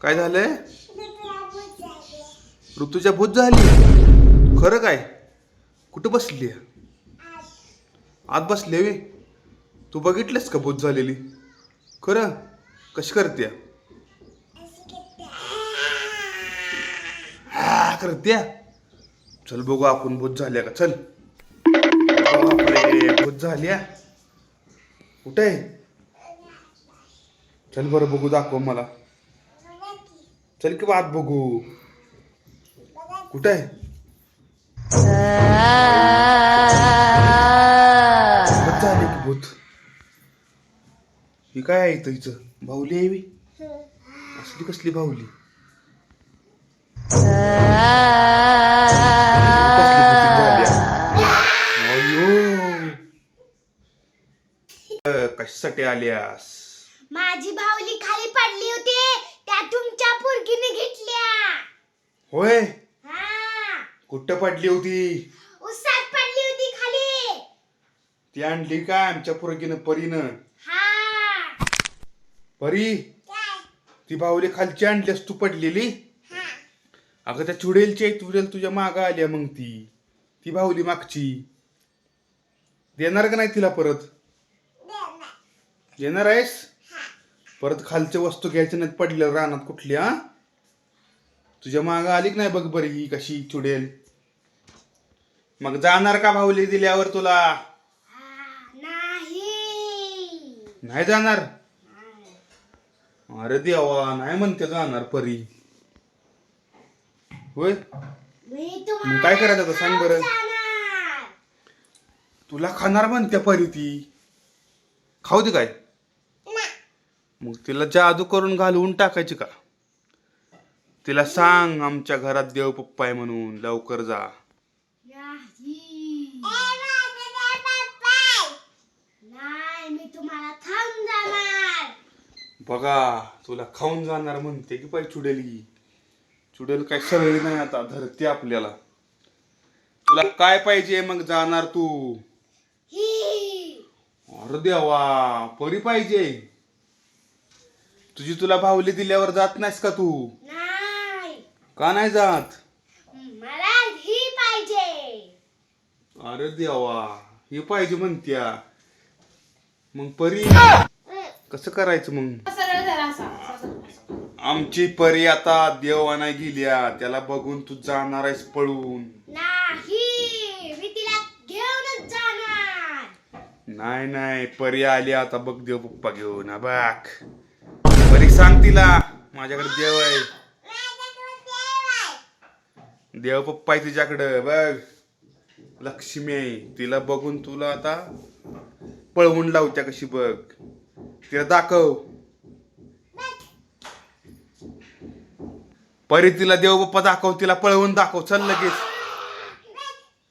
काय झालंय? ऋतूच्या भूत झाली. खरं काय? कुठं बसली? आत बसली वे तू बघितलंस का भूत झालेली? खरं? कशी करते हा करते चल बघू आपण भूत झाल्या का? चल. भूत झाल्या. कुठे आहे? चल बरं बघू दाखव मला. चल की आत बघू. कुठे आहे? भूत ही काय आहे इथं भाऊली बाहुली आहे मी असली कसली बाहुली? कसली कशासाठी आल्यास माझी बाहुली खाली पडली होती. त्या तुमच्या पुरगीने घेतल्या. होय? हा. कुठं पडली होती? उसात पडली होती खाली. ती आणली काय आमच्या पुरगीनं परीनं? हा. परी? काय? ती बाहुली खालची आणलीस तू पडलेली? हा. अगं त्या चुडेलची एक चुडेल तुझ्या मागं आल्या मग ती. ती बाहुली मागची. देणार का नाही तिला परत? देणार आहेस? परत खालच्या वस्तू घ्यायच्या नाहीत पडल्या रानात कुठल्या? तुझ्या मागं आली की नाही बघ बरी ही कशी चुडेल. मग जाणार का बाहुली दिल्यावर तुला? नाही. नाही जाणार? अरे देवा नाही म्हणते जाणार परी. होय? मग काय करायचं आता? सांग बरं. तुला खाणार म्हणत्या परी ती. खाऊ दे काय? मग तिला जादू करून घालवून टाकायची का? तिला सांग आमच्या घरात देव पप्पा आहे म्हणून लवकर जा. नाही नाही मी तुम्हाला थांब जाणार. बघा तुला खाऊन जाणार म्हणते की पाय चुडेली. चुडेल काय सरळी नाही आता धरते आपल्याला. तुला काय पाहिजे मग जाणार तू. ही. अरे देवा परी पाहिजे. तुझी तुला भावली दिल्यावर जात नाहीस का तू? नाही. का नाही जात? मला ही पाहिजे. अरे देवा हे पाहिजे म्हणत्या. मग परी कसं करायचं मग? सरळ जरा असा आमची परी आता देव आणाय गेल्या त्याला बघून तू जाणार आहेस पळून. नाही मी तिला घेऊनच जाणार. नाही नाही परी आली आता बघ देव पप्पा घेऊन. हा बघ. परी सांग तिला. माझ्याकडे देव आहे. देव पप्पा आहे तुझ्याकडं. बघ. लक्ष्मी आहे. तिला बघून तुला आता पळवून लावत्या कशी बघ. तिला दाखव. परी तिला देव पप्पा दाखव. तिला पळवून दाखव. चल लगेच.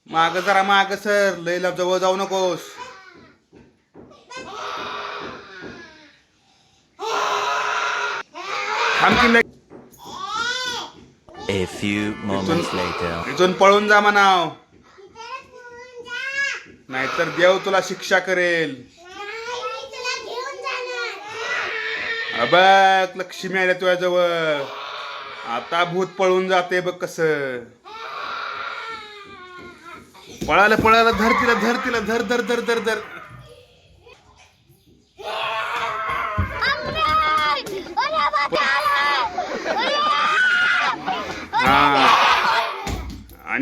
माग जरा माग सर. लय जवळ जाऊ नकोस. थांब की लय- A few moments later. इथून पळून जा म्हणाव. नाहीतर देव तुला शिक्षा करेल. नाही मी तुला घेऊन जाणार. अबक लक्ष्मी आल्या तुझ्या जवळ. आता भूत पळून जाते बघ कस. पळालं पळालं धर तिला धर तिला धर धर धर धर धर.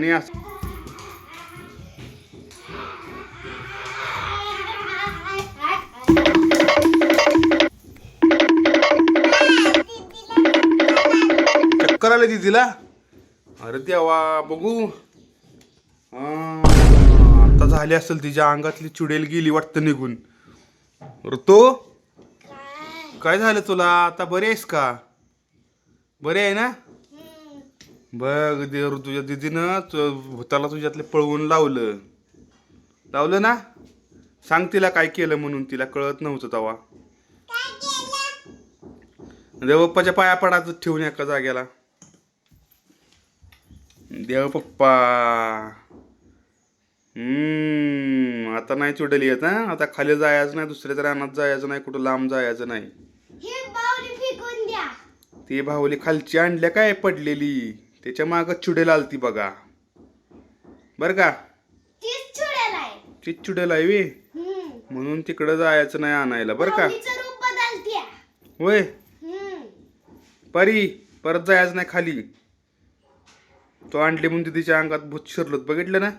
आणि असं चक्कर आले तिला? अरे देवा बघू. आता झाली असेल तिच्या अंगातली चुडेल गेली वाटतं निघून. ऋतो काय झालं तुला? आता बरे आहेस का? बरे आहे ना? बघ देव तुझ्या दिदीनं तु- भूताला तुझ्यातले पळवून लावलं. लावलं ना? सांग तिला काय केलं म्हणून तिला कळत नव्हतं तवा. देवप्पाच्या पाया पडायचं ठेवून एका जाग्याला देव पप्पा. हम्म आता नाही चुडली येत आता खाली जायचं नाही दुसऱ्याच्या रानात जायचं नाही कुठं लांब जायचं नाही. ही बाहुली ती भावली खालची आणल्या काय पडलेली? त्याच्या माग चुडेल आलती बघा. बर का? तीच चुडेल आहे. वे. म्हणून तिकडं जायचं नाही आणायला. बर का? होय. परी परत जायचं नाही खाली. तो आणली म्हणून तिच्या अंगात भूत शिरलोत. बघितलं ना?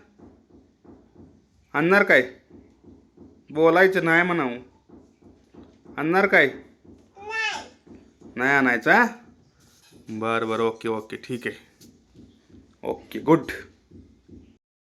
आणणार काय? बोलायचं नाही म्हणावं. आणणार काय? नाही. आणायचा बरं बरं. Okay okay. ठीक आहे. Okay good